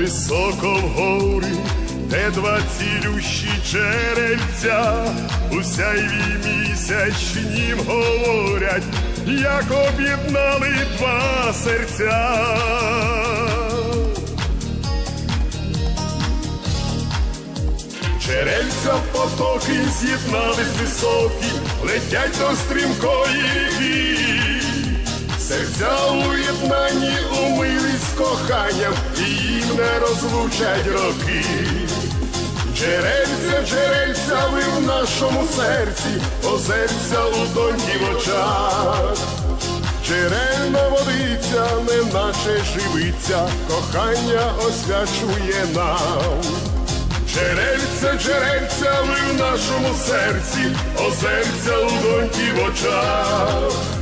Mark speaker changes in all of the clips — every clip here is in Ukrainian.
Speaker 1: високо в гори, де два цілющі джерельця, у сяйві місячнім говорять, як об'єднали два серця. Джерельця в потоки з'єднались високі, летять до стрімкої ріки. Серця у єднанні коханням, їм не розлучать роки. Джерельця, джерельця, ви в нашому серці, озерця у доньки в очах. Джерельна водиця, неначе живиця, кохання освячує нам. Джерельця, джерельця, ви в нашому серці, озерця у доньки в очах.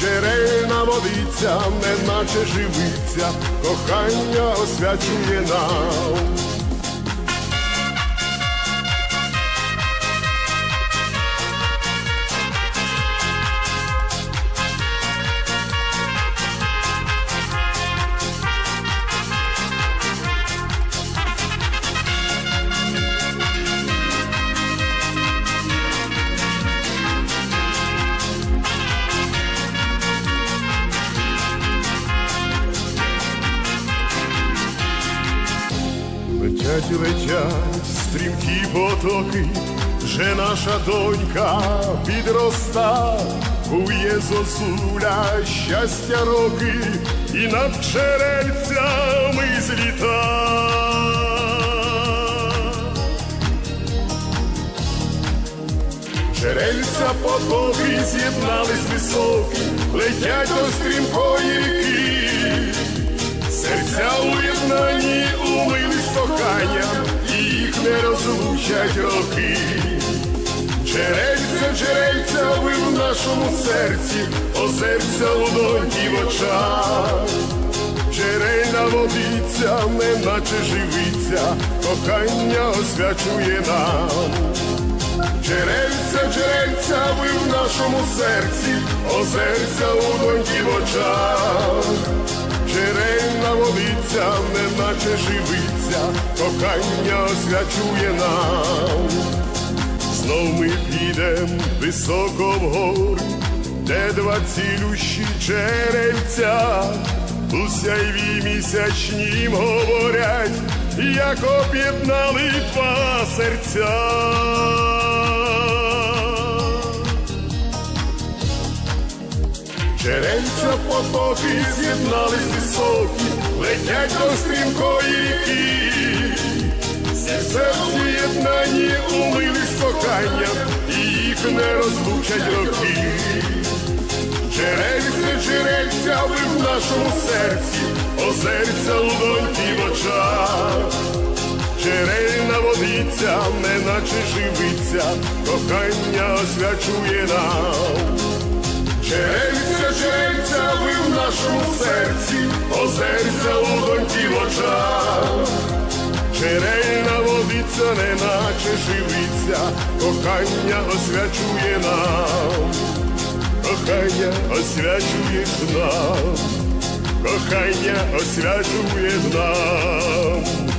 Speaker 1: Джерельна водиця, неначе живиця, кохання освячує нам. Летять, летять стрімкі потоки, вже наша донька підроста, кує зозуля щастя роки, і над джерельцями зліта. Джерельця потоки з'єднались високі, летять до стрімкої ріки. Серця у єднанні умились коханням, їх не розлучать роки. Джерельця, джерельця, ви в нашому серці, озерця у доньки в очах. Джерельна водиця, неначе живиця, кохання освячує нам. Джерельця, джерельця, ви в нашому серці, озерця у доньки в очах. Водиця, неначе живиця, кохання освячує нам. Знов ми підем високо в де два цілющі джерельця, у сяйві місячнім говорять, як об'єднали два серця. Джерельця потоки з'єднались високі, летять до стрімкої ріки. Серці єднані умились коханням, і їх не розлучать роки. Джерельця, джерельця, ви в нашому серці, озерця у доньки в очах. Джерельна водиця, неначе живиця, кохання освячує нам. Джерельця, ви в нашому серці, озерця у доньки в очах. Джерельна водиця, неначе живиця, кохання освячує нам, кохання освячує нам, кохання освячує нам.